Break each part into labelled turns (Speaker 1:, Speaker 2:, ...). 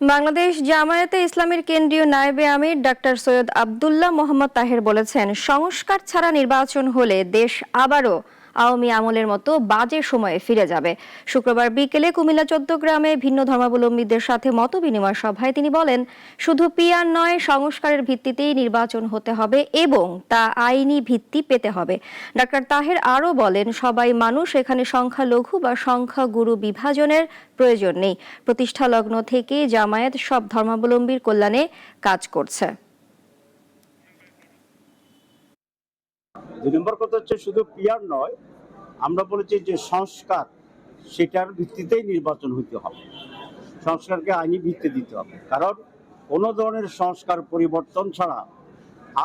Speaker 1: বাংলাদেশ জামায়াতে ইসলামের কেন্দ্রীয় নায়েবে আমির ডাক্তার সৈয়দ আবদুল্লাহ মোহাম্মদ তাহের বলেছেন, সংস্কার ছাড়া নির্বাচন হলে দেশ আবারও আওয়ামী আমলের মতো বাজে সময়ে ফিরে যাবে। শুক্রবার বিকেলে কুমিল্লা চৌদ্দগ্রামে ভিন্ন ধর্মাবলম্বীদের সাথে মত বিনিময় সভায় তিনি বলেন, শুধু পিয়ার নয়, সংস্কারের ভিত্তিতেই নির্বাচন হতে হবে এবং তা আইনি ভিত্তি পেতে হবে। ডাক্তার তাহের আরও বলেন, সবাই মানুষ, এখানে সংখ্যালঘু বা সংখ্যাগুরু বিভাজনের প্রয়োজন নেই। প্রতিষ্ঠা লগ্ন থেকে জামায়াত সব ধর্মাবলম্বীর কল্যাণে কাজ করছে।
Speaker 2: দুই নম্বর কথা হচ্ছে শুধু পিয়ার নয়, আমরা বলেছি যে সংস্কার সেটার ভিত্তিতেই নির্বাচন হইতে হবে। সংস্কারকে আইনি ভিত্তি দিতে হবে। কারণ কোনো ধরনের সংস্কার পরিবর্তন ছাড়া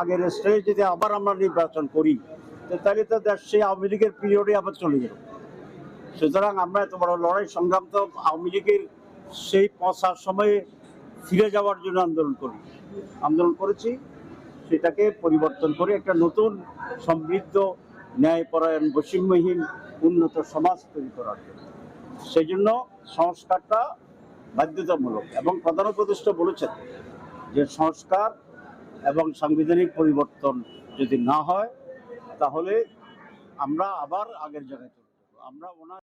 Speaker 2: আগের স্টেজে যদি আবার আমরা নির্বাচন করি তাহলে তো দেশ সেই আওয়ামী লীগের পিরিয়ডে আবার চলে যাবে। সুতরাং আমরা এত বড় লড়াই সংগ্রাম তো আওয়ামী লীগের সেই পচার সময়ে ফিরে যাওয়ার জন্য আন্দোলন করি। আন্দোলন করেছি। সেটাকে পরিবর্তন করে একটা নতুন সমৃদ্ধ ন্যায়পরায়ণ বৈষম্যহীন উন্নত সমাজ তৈরি করার জন্য। সেই জন্য সংস্কারটা বাধ্যতামূলক এবং প্রধান উপদেষ্টা বলেছেন যে সংস্কার এবং সাংবিধানিক পরিবর্তন যদি না হয়, তাহলে আমরা আবার আগের জায়গায় চলে আমরা ওনার